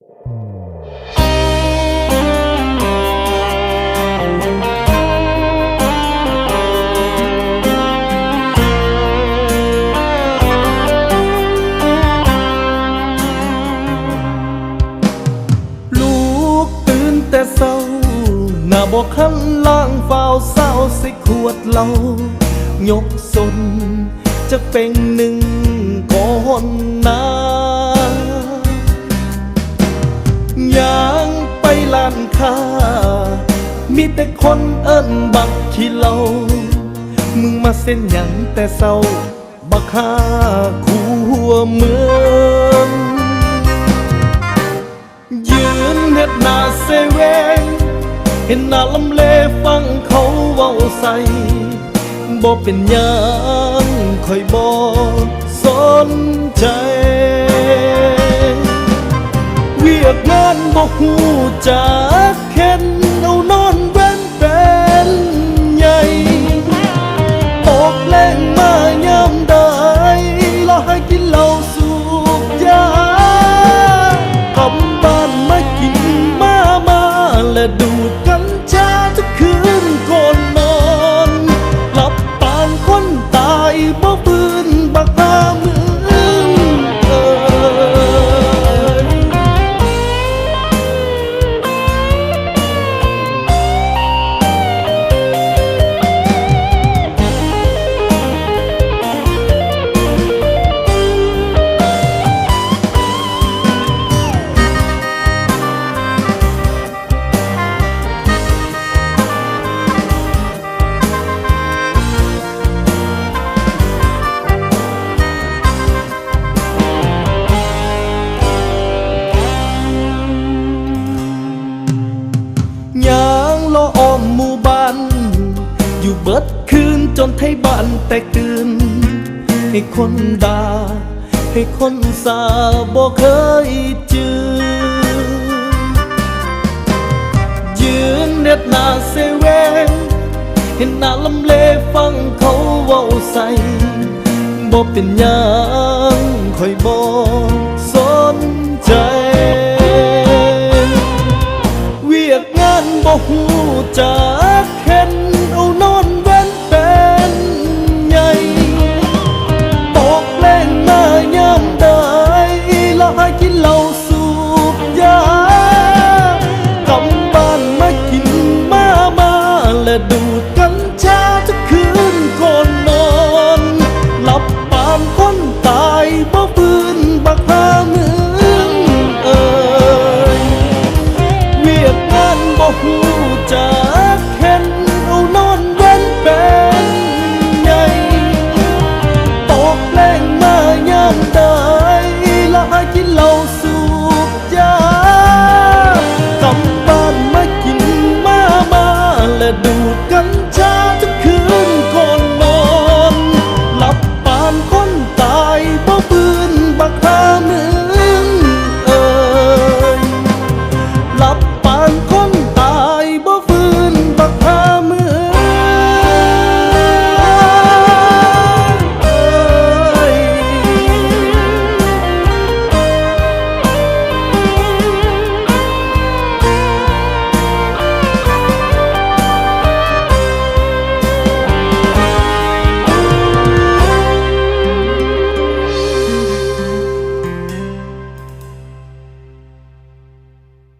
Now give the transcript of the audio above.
ลูกตื่นแต่เศร้าหน้าบอกขันล่างเฝ้าเศร้าใส่ขวดเหล้ายกสนจะเป็นหนึ่งก่อนนา ค้ามีแต่คนเอิ้นบักขี้เหล้ามึงมาเส้นหยังแต่เศร้า บักฮาคู่หัวเมืองยืนเฮ็ดหน้าเซเวงเห็นหน้าลำเลฟังเขาเว้าใส่บ่เป็นหยังคอยบ่สนใจ บ่ฮู้จัก จนไทยบ้านแตกตื่น ให้คนด่า ให้คนสาบ่เคยจือยืนเด็ดหน้าเซเวนเห็นหน้าลำเลฟังเขาเว้าใส่บ่เป็นยังคอยบ่สนใจเวียกงานบ่ฮู้จัก morro